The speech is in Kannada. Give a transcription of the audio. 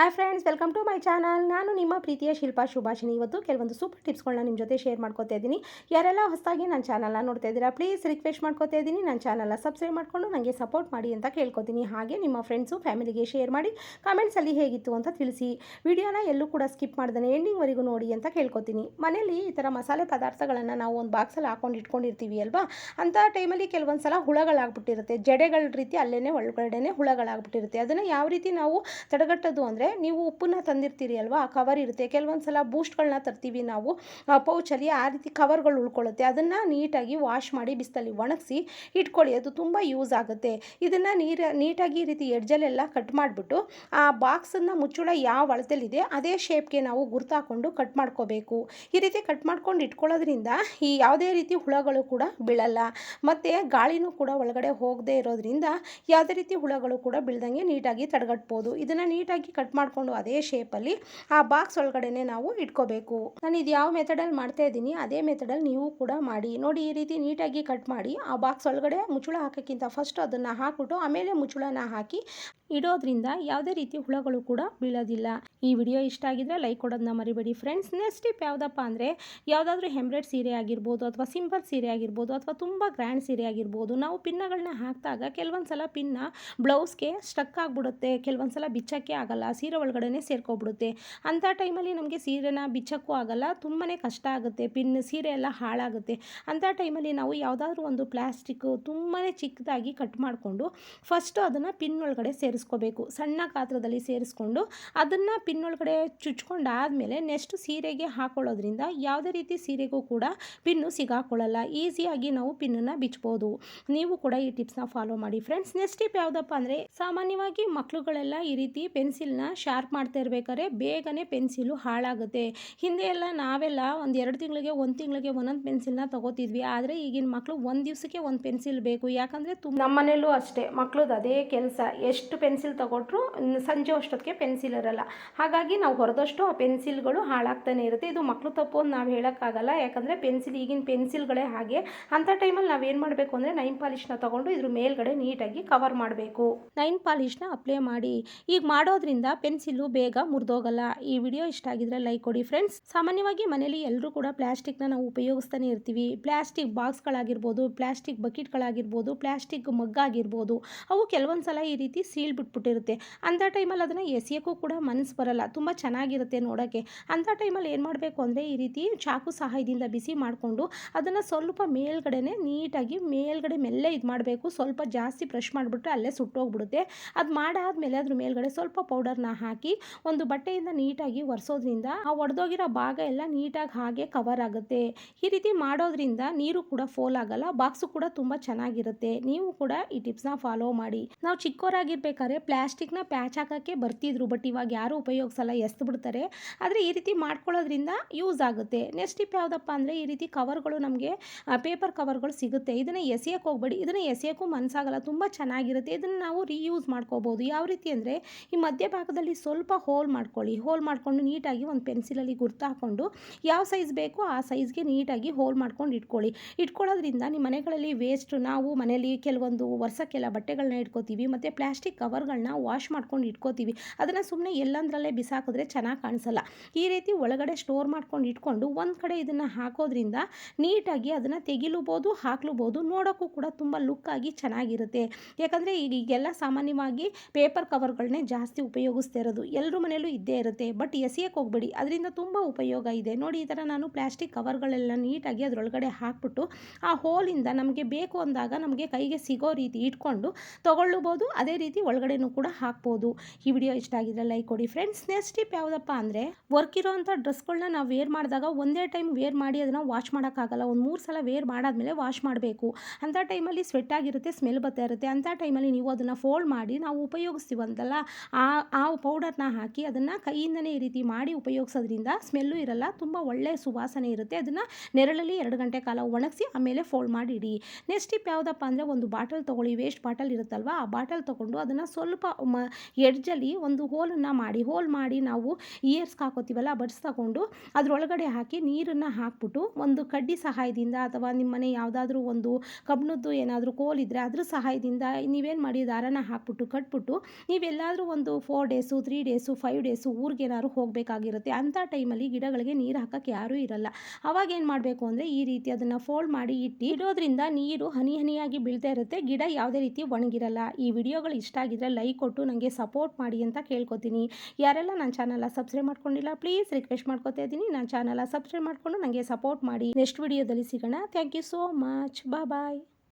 Hi friends welcome to my channel ನಾನು ನಿಮ್ಮ ಪ್ರೀತಿಯ ಶಿಲ್ಪಾ ಶುಭಾಷಿನಿ ಇವತ್ತು ಕೆಲವೊಂದು ಸೂಪರ್ ಟಿಪ್ಸ್ಗಳನ್ನ ನಿಮ್ಮ ಜೊತೆ ಶೇರ್ ಮಾಡ್ಕೋತಾ ಇದ್ದೀನಿ. ಯಾರೆಲ್ಲ ಹೊಸದಾಗಿ ನನ್ನ ಚಾನಲ್ನ ನೋಡ್ತಾ ಇದ್ದೀರಾ ಪ್ಲೀಸ್ ರಿಕ್ವೆಸ್ಟ್ ಮಾಡ್ಕೋತಾ ಇದ್ದೀನಿ. ನನ್ನ ಚಾನಲ್ನ ಸಬ್ಸ್ಕ್ರೈಬ್ ಮಾಡಿಕೊಂಡು ನನಗೆ ಸಪೋರ್ಟ್ ಮಾಡಿ ಅಂತ ಕೇಳ್ಕೊತೀನಿ. ಹಾಗೆ ನಿಮ್ಮ ಫ್ರೆಂಡ್ಸು ಫ್ಯಾಮಿಲಿಗೆ ಶೇರ್ ಮಾಡಿ ಕಮೆಂಟ್ಸಲ್ಲಿ ಹೇಗಿತ್ತು ಅಂತ ತಿಳಿಸಿ. ವಿಡಿಯೋನ ಎಲ್ಲೂ ಕೂಡ ಸ್ಕಿಪ್ ಮಾಡ್ದೇ ಎಂಡಿಂಗ್ವರೆಗೂ ನೋಡಿ ಅಂತ ಕೇಳ್ಕೊತೀನಿ. ಮನೆಯಲ್ಲಿ ಈ ಥರ ಮಸಾಲೆ ಪದಾರ್ಥಗಳನ್ನು ನಾವು ಒಂದು ಬಾಕ್ಸಲ್ಲಿ ಹಾಕೊಂಡು ಇಟ್ಕೊಂಡಿರ್ತೀವಿ ಅಲ್ವಾ? ಅಂಥ ಟೈಮಲ್ಲಿ ಕೆಲವೊಂದು ಸಲ ಹುಳಗಳಾಗ್ಬಿಟ್ಟಿರುತ್ತೆ. ಜಡೆಗಳ ರೀತಿ ಅಲ್ಲೇ ಒಳಗಡೆನೇ ಹುಳಗಳಾಗ್ಬಿಟ್ಟಿರುತ್ತೆ. ಅದನ್ನು ಯಾವ ರೀತಿ ನಾವು ತಡೆಗಟ್ಟೋದು ಅಂದರೆ ನೀವು ಉಪ್ಪನ್ನ ತಂದಿರ್ತೀರಿ ಅಲ್ವಾ? ಆ ಕವರ್ ಇರುತ್ತೆ. ಕೆಲವೊಂದು ಸಲ ಬೂಸ್ಟ್ಗಳನ್ನ ತರ್ತೀವಿ ನಾವು. ಪೌಚಲ್ಲಿ ಆ ರೀತಿ ಕವರ್ಗಳು ಉಳ್ಕೊಳ್ಳುತ್ತೆ ಅದನ್ನು ನೀಟಾಗಿ ವಾಶ್ ಮಾಡಿ ಬಿಸಿಲಲ್ಲಿ ಒಣಗಿಸಿ ಇಟ್ಕೊಳ್ಳಿ. ಅದು ತುಂಬ ಯೂಸ್ ಆಗುತ್ತೆ. ಇದನ್ನು ನೀರು, ನೀಟಾಗಿ ಈ ರೀತಿ ಎಡ್ಜಲ್ಲೆಲ್ಲ ಕಟ್ ಮಾಡಿಬಿಟ್ಟು ಆ ಬಾಕ್ಸನ್ನು ಮುಚ್ಚುಳ ಯಾವ ಅಳತೆಲಿದೆ ಅದೇ ಶೇಪ್ಗೆ ನಾವು ಗುರ್ತಾಕೊಂಡು ಕಟ್ ಮಾಡ್ಕೋಬೇಕು. ಈ ರೀತಿ ಕಟ್ ಮಾಡ್ಕೊಂಡು ಇಟ್ಕೊಳ್ಳೋದ್ರಿಂದ ಈ ಯಾವುದೇ ರೀತಿ ಹುಳಗಳು ಕೂಡ ಬೀಳಲ್ಲ. ಮತ್ತು ಗಾಳಿನೂ ಕೂಡ ಒಳಗಡೆ ಹೋಗದೇ ಇರೋದ್ರಿಂದ ಯಾವುದೇ ರೀತಿ ಹುಳಗಳು ಕೂಡ ಬೀಳ್ದಂಗೆ ನೀಟಾಗಿ ತಡೆಗಟ್ಬೋದು. ಇದನ್ನು ನೀಟಾಗಿ ಕಟ್ ಮಾಡಿಕೊಂಡು ಅದೇ ಶೇಪಲ್ಲಿ ಆ ಬಾಕ್ಸ್ ಒಳಗಡೆನೆ ನಾವು ಇಟ್ಕೋಬೇಕು. ನಾನು ಇದು ಯಾವ ಮೆಥಡಲ್ಲಿ ಮಾಡ್ತಾ ಇದ್ದೀನಿ, ಅದೇ ಮೆಥಡಲ್ಲಿ ನೀವು ಕೂಡ ಮಾಡಿ. ನೋಡಿ, ಈ ರೀತಿ ನೀಟಾಗಿ ಕಟ್ ಮಾಡಿ ಆ ಬಾಕ್ಸ್ ಒಳಗಡೆ ಮುಚ್ಚಳ ಹಾಕೋಕ್ಕಿಂತ ಫಸ್ಟ್ ಅದನ್ನು ಹಾಕ್ಬಿಟ್ಟು ಆಮೇಲೆ ಮುಚ್ಚಳನ ಹಾಕಿ ಇಡೋದ್ರಿಂದ ಯಾವುದೇ ರೀತಿ ಹುಳಗಳು ಕೂಡ ಬೀಳೋದಿಲ್ಲ. ಈ ವಿಡಿಯೋ ಇಷ್ಟ ಆಗಿದ್ರೆ ಲೈಕ್ ಕೊಡೋದನ್ನ ಮರಿಬೇಡಿ ಫ್ರೆಂಡ್ಸ್. ನೆಕ್ಸ್ಟ್ ಟಿಪ್ ಯಾವುದಪ್ಪ ಅಂದರೆ ಯಾವುದಾದ್ರೂ ಹೆಂಬ್ರೆಡ್ ಸೀರೆ ಆಗಿರ್ಬೋದು ಅಥವಾ ಸಿಂಪಲ್ ಸೀರೆ ಆಗಿರ್ಬೋದು ಅಥವಾ ತುಂಬ ಗ್ರ್ಯಾಂಡ್ ಸೀರೆ ಆಗಿರ್ಬೋದು, ನಾವು ಪಿನ್ನಗಳನ್ನ ಹಾಕಿದಾಗ ಕೆಲವೊಂದು ಸಲ ಪಿನ್ನ ಬ್ಲೌಸ್ಗೆ ಸ್ಟಕ್ ಆಗಿಬಿಡುತ್ತೆ ಕೆಲವೊಂದು ಸಲ ಬಿಚ್ಚೋಕ್ಕೆ ಆಗಲ್ಲ, ಸೀರೆ ಒಳಗಡೆ ಸೇರ್ಕೊಬಿಡುತ್ತೆ. ಅಂಥ ಟೈಮಲ್ಲಿ ನಮಗೆ ಸೀರೆನ ಬಿಚ್ಚಕ್ಕೂ ಆಗಲ್ಲ ತುಂಬಾ ಕಷ್ಟ ಆಗುತ್ತೆ, ಪಿನ್ ಸೀರೆ ಎಲ್ಲ ಹಾಳಾಗುತ್ತೆ. ಅಂಥ ಟೈಮಲ್ಲಿ ನಾವು ಯಾವುದಾದ್ರೂ ಒಂದು ಪ್ಲಾಸ್ಟಿಕ್ ತುಂಬಾ ಚಿಕ್ಕದಾಗಿ ಕಟ್ ಮಾಡಿಕೊಂಡು ಫಸ್ಟು ಅದನ್ನು ಪಿನ್ ಒಳಗಡೆ ಸೇರಿಸ್ಕೋಬೇಕು. ಸಣ್ಣ ಗಾತ್ರದಲ್ಲಿ ಸೇರಿಸ್ಕೊಂಡು ಅದನ್ನು ಪಿನ್ ಒಳಗಡೆ ಚುಚ್ಕೊಂಡಾದಮೇಲೆ ನೆಕ್ಸ್ಟ್ ಸೀರೆಗೆ ಹಾಕೊಳ್ಳೋದ್ರಿಂದ ಯಾವುದೇ ರೀತಿ ಸೀರೆಗೂ ಕೂಡ ಪಿನ್ನು ಸಿಗಾಕೊಳ್ಳಲ್ಲ. ಈಸಿಯಾಗಿ ನಾವು ಪಿನ್ನನ್ನು ಬಿಚ್ಬೋದು. ನೀವು ಕೂಡ ಈ ಟಿಪ್ಸ್ನ ಫಾಲೋ ಮಾಡಿ. ಫ್ರೆಂಡ್ಸ್ ನೆಕ್ಸ್ಟ್ ಟಿಪ್ ಯಾವುದಪ್ಪ ಅಂದರೆ ಸಾಮಾನ್ಯವಾಗಿ ಮಕ್ಕಳುಗಳೆಲ್ಲ ಈ ರೀತಿ ಪೆನ್ಸಿಲ್ನ ಶಾರ್ಪ್ ಮಾಡ್ತಾ ಇರಬೇಕಾದ್ರೆ ಬೇಗನೆ ಪೆನ್ಸಿಲು ಹಾಳಾಗುತ್ತೆ. ಹಿಂದೆ ಎಲ್ಲ ನಾವೆಲ್ಲ ಒಂದು ಎರಡು ತಿಂಗಳಿಗೆ, ಒಂದು ತಿಂಗಳಿಗೆ ಒಂದೊಂದು ಪೆನ್ಸಿಲ್ನ ತಗೋತಿದ್ವಿ. ಆದರೆ ಈಗಿನ ಮಕ್ಕಳು ಒಂದು ದಿವಸಕ್ಕೆ ಒಂದು ಪೆನ್ಸಿಲ್ ಬೇಕು. ಯಾಕಂದರೆ ತುಂಬ ನಮ್ಮನೇಲೂ ಅಷ್ಟೇ. ಮಕ್ಳದ್ದು ಅದೇ ಕೆಲಸ. ಎಷ್ಟು ಪೆನ್ಸಿಲ್ ತಗೊಟ್ರು ಸಂಜೆ ಅಷ್ಟೊತ್ತಿಗೆ ಪೆನ್ಸಿಲ್ ಇರಲ್ಲ. ಹಾಗಾಗಿ ನಾವು ಹೊರದಷ್ಟು ಆ ಪೆನ್ಸಿಲ್ಗಳು ಹಾಳಾಗ್ತಾನೆ ಇರುತ್ತೆ. ಇದು ಮಕ್ಕಳು ತಪ್ಪು ಅಂತ ನಾವು ಹೇಳೋಕ್ಕಾಗಲ್ಲ. ಯಾಕಂದರೆ ಪೆನ್ಸಿಲ್, ಈಗಿನ ಪೆನ್ಸಿಲ್ಗಳೇ ಹಾಗೆ. ಅಂಥ ಟೈಮಲ್ಲಿ ನಾವು ಏನು ಮಾಡಬೇಕು ಅಂದರೆ ನೈನ್ ಪಾಲಿಶ್ನ ತೊಗೊಂಡು ಇದ್ರ ಮೇಲ್ಗಡೆ ನೀಟಾಗಿ ಕವರ್ ಮಾಡಬೇಕು. ನೈನ್ ಪಾಲಿಶ್ನ ಅಪ್ಲೈ ಮಾಡಿ. ಈಗ ಮಾಡೋದ್ರಿಂದ ಪೆನ್ಸಿಲು ಬೇಗ ಮುರಿದೋಗಲ್ಲ. ಈ ವಿಡಿಯೋ ಇಷ್ಟ ಆಗಿದ್ರೆ ಲೈಕ್ ಕೊಡಿ ಫ್ರೆಂಡ್ಸ್. ಸಾಮಾನ್ಯವಾಗಿ ಮನೇಲಿ ಎಲ್ಲರೂ ಕೂಡ ಪ್ಲಾಸ್ಟಿಕ್ನ ನಾವು ಉಪಯೋಗಿಸ್ತಾನೆ ಇರ್ತೀವಿ. ಪ್ಲಾಸ್ಟಿಕ್ ಬಾಕ್ಸ್ಗಳಾಗಿರ್ಬೋದು, ಪ್ಲಾಸ್ಟಿಕ್ ಬಕೆಟ್ಗಳಾಗಿರ್ಬೋದು, ಪ್ಲಾಸ್ಟಿಕ್ ಮಗ್ಗಾಗಿರ್ಬೋದು. ಅವು ಕೆಲವೊಂದು ಸಲ ಈ ರೀತಿ ಸೀಲ್ ಬಿಟ್ಬಿಟ್ಟಿರುತ್ತೆ. ಅಂಥ ಟೈಮಲ್ಲಿ ಅದನ್ನು ಎಸೆಯೋಕ್ಕೂ ಕೂಡ ಮನಸ್ಸು ಬರಲ್ಲ. ತುಂಬ ಚೆನ್ನಾಗಿರುತ್ತೆ ನೋಡೋಕ್ಕೆ. ಅಂಥ ಟೈಮಲ್ಲಿ ಏನು ಮಾಡಬೇಕು ಅಂದರೆ ಈ ರೀತಿ ಚಾಕು ಸಹಾಯದಿಂದ ಬಿಸಿ ಮಾಡಿಕೊಂಡು ಅದನ್ನು ಸ್ವಲ್ಪ ಮೇಲ್ಗಡೆನೆ ನೀಟಾಗಿ ಮೇಲ್ಗಡೆ ಮೆಲ್ಲೆ ಇದು ಮಾಡಬೇಕು. ಸ್ವಲ್ಪ ಜಾಸ್ತಿ ಬ್ರಷ್ ಮಾಡಿಬಿಟ್ರೆ ಅಲ್ಲೇ ಸುಟ್ಟೋಗ್ಬಿಡುತ್ತೆ. ಅದು ಮಾಡಾದಮೇಲೆ ಅದ್ರ ಮೇಲ್ಗಡೆ ಸ್ವಲ್ಪ ಪೌಡರ್ನ ಹಾಕಿ ಒಂದು ಬಟ್ಟೆಯಿಂದ ನೀಟಾಗಿ ಒರೆಸೋದ್ರಿಂದ ಆ ಒಡೆದೋಗಿರೋ ಭಾಗ ಎಲ್ಲ ನೀಟಾಗಿ ಹಾಗೆ ಕವರ್ ಆಗುತ್ತೆ. ಈ ರೀತಿ ಮಾಡೋದ್ರಿಂದ ನೀರು ಕೂಡ ಫೋಲ್ ಆಗಲ್ಲ. ಬಾಕ್ಸು ಕೂಡ ತುಂಬ ಚೆನ್ನಾಗಿರುತ್ತೆ. ನೀವು ಕೂಡ ಈ ಟಿಪ್ಸ್ನ ಫಾಲೋ ಮಾಡಿ. ನಾವು ಚಿಕ್ಕವರಾಗಿರ್ಬೇಕಾದ್ರೆ ಪ್ಲ್ಯಾಸ್ಟಿಕ್ನ ಪ್ಯಾಚ್ ಹಾಕೋಕ್ಕೆ ಬರ್ತಿದ್ರು, ಬಟ್ ಇವಾಗ ಯಾರು ಉಪಯೋಗಿಸಲ್ಲ ಎಸ್ದು ಬಿಡ್ತಾರೆ ಆದರೆ ಈ ರೀತಿ ಮಾಡ್ಕೊಳ್ಳೋದ್ರಿಂದ ಯೂಸ್ ಆಗುತ್ತೆ. ನೆಕ್ಸ್ಟ್ ಟಿಪ್ ಯಾವುದಪ್ಪ ಅಂದರೆ ಈ ರೀತಿ ಕವರ್ಗಳು ನಮಗೆ ಪೇಪರ್ ಕವರ್ಗಳು ಸಿಗುತ್ತೆ. ಇದನ್ನು ಎಸೆಯೋಕ್ಕೆ ಹೋಗ್ಬೇಡಿ. ಇದನ್ನು ಎಸೆಯೋಕ್ಕೂ ಮನಸ್ಸಾಗಲ್ಲ ತುಂಬ ಚೆನ್ನಾಗಿರುತ್ತೆ. ಇದನ್ನು ನಾವು ರೀಯೂಸ್ ಮಾಡ್ಕೋಬೋದು. ಯಾವ ರೀತಿ ಅಂದರೆ ಈ ಮಧ್ಯಭಾಗದಲ್ಲಿ ಸ್ವಲ್ಪ ಹೋಲ್ ಮಾಡ್ಕೊಳ್ಳಿ. ಹೋಲ್ ಮಾಡಿಕೊಂಡು ನೀಟಾಗಿ ಒಂದು ಪೆನ್ಸಿಲಲ್ಲಿ ಗುರ್ತು ಹಾಕ್ಕೊಂಡು ಯಾವ ಸೈಜ್ ಬೇಕೋ ಆ ಸೈಜ್ಗೆ ನೀಟಾಗಿ ಹೋಲ್ ಮಾಡ್ಕೊಂಡು ಇಟ್ಕೊಳ್ಳಿ. ಇಟ್ಕೊಳ್ಳೋದ್ರಿಂದ ನಿಮ್ಮ ಮನೆಗಳಲ್ಲಿ ವೇಸ್ಟ್, ನಾವು ಮನೆಯಲ್ಲಿ ಕೆಲವೊಂದು ವರ್ಷಕ್ಕೆಲ್ಲ ಬಟ್ಟೆಗಳನ್ನ ಇಟ್ಕೋತೀವಿ, ಮತ್ತು ಪ್ಲಾಸ್ಟಿಕ್ ಕವರ್ಗಳನ್ನ ವಾಶ್ ಮಾಡ್ಕೊಂಡು ಇಟ್ಕೋತೀವಿ. ಅದನ್ನು ಸುಮ್ಮನೆ ಎಲ್ಲಂದ್ರಲ್ಲೇ ಬಿಸಾಕಿದ್ರೆ ಚೆನ್ನಾಗಿ ಕಾಣಿಸಲ್ಲ. ಈ ರೀತಿ ಒಳಗಡೆ ಸ್ಟೋರ್ ಮಾಡ್ಕೊಂಡು ಇಟ್ಕೊಂಡು ಒಂದು ಕಡೆ ಇದನ್ನು ಹಾಕೋದ್ರಿಂದ ನೀಟಾಗಿ ಅದನ್ನು ತೆಗಿಲೂಬೋದು, ಹಾಕ್ಲೂಬೋದು ನೋಡೋಕ್ಕೂ ಕೂಡ ತುಂಬ ಲುಕ್ಕಾಗಿ ಚೆನ್ನಾಗಿರುತ್ತೆ. ಯಾಕಂದರೆ ಈಗೆಲ್ಲ ಸಾಮಾನ್ಯವಾಗಿ ಪೇಪರ್ ಕವರ್ಗಳನ್ನೇ ಜಾಸ್ತಿ ಉಪಯೋಗಿಸ್ತಾ ಇರೋದು ಎಲ್ಲರ ಮನೆಯಲ್ಲೂ ಇದ್ದೇ ಇರುತ್ತೆ. ಬಟ್ ಎಸೆಯಕ್ಕೆ ಹೋಗಬೇಡಿ, ಅದರಿಂದ ತುಂಬ ಉಪಯೋಗ ಇದೆ. ನೋಡಿ ಈ ಥರ ನಾನು ಪ್ಲಾಸ್ಟಿಕ್ ಕವರ್ಗಳೆಲ್ಲ ನೀಟಾಗಿ ಅದರೊಳಗಡೆ ಹಾಕ್ಬಿಟ್ಟು ಆ ಹೋಲಿಂದ ನಮಗೆ ಬೇಕು ಅಂದಾಗ ನಮಗೆ ಕೈಗೆ ಸಿಗೋ ರೀತಿ ಇಟ್ಕೊಂಡು ತಗೊಳ್ಳಬಹುದು ಅದೇ ರೀತಿ ಒಳಗಡೆನೂ ಕೂಡ ಹಾಕ್ಬೋದು. ಈ ವಿಡಿಯೋ ಇಷ್ಟ ಆಗಿದ್ರೆ ಲೈಕ್ ಕೊಡಿ. ಫ್ರೆಂಡ್ಸ್ ನೆಕ್ಸ್ಟ್ ಟಿಪ್ ಯಾವುದಪ್ಪ ಅಂದರೆ ವರ್ಕ್ ಇರೋವಂಥ ಡ್ರೆಸ್ಗಳನ್ನ ನಾವು ವೇರ್ ಮಾಡಿದಾಗ ಒಂದೇ ಟೈಮ್ ವೇರ್ ಮಾಡಿ ಅದನ್ನು ವಾಶ್ ಮಾಡೋಕ್ಕಾಗಲ್ಲ. ಒಂದು ಮೂರು ಸಲ ವೇರ್ ಮಾಡಾದ್ಮೇಲೆ ವಾಶ್ ಮಾಡಬೇಕು. ಅಂಥ ಟೈಮಲ್ಲಿ ಸ್ವೆಟ್ ಆಗಿರುತ್ತೆ ಸ್ಮೆಲ್ ಬರ್ತಾ ಇರುತ್ತೆ. ಅಂಥ ಟೈಮಲ್ಲಿ ನೀವು ಅದನ್ನು ಫೋಲ್ಡ್ ಮಾಡಿ ನಾವು ಉಪಯೋಗಿಸ್ತೀವಂತಲ್ಲ, ಆ ಆ ಪೌಡರ್ನ ಹಾಕಿ ಅದನ್ನು ಕೈಯಿಂದನೇ ಈ ರೀತಿ ಮಾಡಿ ಉಪಯೋಗಿಸೋದ್ರಿಂದ ಸ್ಮೆಲ್ಲು ಇರಲ್ಲ. ತುಂಬ ಒಳ್ಳೆಯ ಸುವಾಸನೆ ಇರುತ್ತೆ. ಅದನ್ನು ನೆರಳಲ್ಲಿ ಎರಡು ಗಂಟೆ ಕಾಲ ಒಣಗಿಸಿ ಆಮೇಲೆ ಫೋಲ್ಡ್ ಮಾಡಿ ಇಡಿ ನೆಕ್ಸ್ಟ್ ಟಿಪ್ ಯಾವುದಪ್ಪ ಅಂದರೆ ಒಂದು ಬಾಟಲ್ ತೊಗೊಳ್ಳಿ. ವೇಸ್ಟ್ ಬಾಟಲ್ ಇರುತ್ತಲ್ವ, ಆ ಬಾಟಲ್ ತೊಗೊಂಡು ಅದನ್ನು ಸ್ವಲ್ಪ ಮ ಎಡ್ಜಲ್ಲಿ ಒಂದು ಹೋಲನ್ನು ಮಾಡಿ, ಹೋಲ್ ಮಾಡಿ ನಾವು ಇಯರ್ಸ್ಗೆ ಹಾಕೋತೀವಲ್ಲ ಬಡ್ಸ್ ತಗೊಂಡು ಅದರೊಳಗಡೆ ಹಾಕಿ ನೀರನ್ನು ಹಾಕ್ಬಿಟ್ಟು ಒಂದು ಕಡ್ಡಿ ಸಹಾಯದಿಂದ ಅಥವಾ ನಿಮ್ಮ ಮನೆ ಯಾವುದಾದ್ರೂ ಒಂದು ಕಬ್ಬಿಣದ್ದು ಏನಾದರೂ ಕೋಲಿದ್ರೆ ಅದ್ರ ಸಹಾಯದಿಂದ ನೀವೇನು ಮಾಡಿ ದಾರನ ಹಾಕ್ಬಿಟ್ಟು ಕಟ್ಬಿಟ್ಟು ನೀವೆಲ್ಲಾದರೂ ಒಂದು four days three days five days ಊರಿಗೆ ಏನಾದ್ರು ಹೋಗಬೇಕಾಗಿರುತ್ತೆ ಅಂಥ ಟೈಮಲ್ಲಿ ಗಿಡಗಳಿಗೆ ನೀರು ಹಾಕೋಕ್ಕೆ ಯಾರೂ ಇರಲ್ಲ. ಅವಾಗ ಏನು ಮಾಡಬೇಕು ಅಂದರೆ ಈ ರೀತಿ ಅದನ್ನು ಫೋಲ್ಡ್ ಮಾಡಿ ಇಟ್ಟು ಇಡೋದ್ರಿಂದ ನೀರು ಹನಿ ಹನಿಯಾಗಿ ಬೀಳ್ತಾ ಇರುತ್ತೆ, ಗಿಡ ಯಾವುದೇ ರೀತಿ ಒಣಗಿರಲ್ಲ. ಈ ವಿಡಿಯೋಗಳು ಇಷ್ಟ ಲೈಕ್ ಕೊಟ್ಟು ನನಗೆ ಸಪೋರ್ಟ್ ಮಾಡಿ ಅಂತ ಕೇಳ್ಕೊತೀನಿ. ಯಾರೆಲ್ಲ ನನ್ನ ಚಾನಲ್ನ ಸಬ್ಸ್ಕ್ರೈಬ್ ಮಾಡ್ಕೊಂಡಿಲ್ಲ ಪ್ಲೀಸ್ ರಿಕ್ವೆಸ್ಟ್ ಮಾಡ್ಕೊತಾ ಇದ್ದೀನಿ. ನನ್ನ ಚಾನಲ್ನ ಸಬ್ಸ್ಕ್ರೈಬ್ ಮಾಡಿಕೊಂಡು ನನಗೆ ಸಪೋರ್ಟ್ ಮಾಡಿ. ನೆಕ್ಸ್ಟ್ ವಿಡಿಯೋದಲ್ಲಿ ಸಿಗೋಣ. Thank you so much bye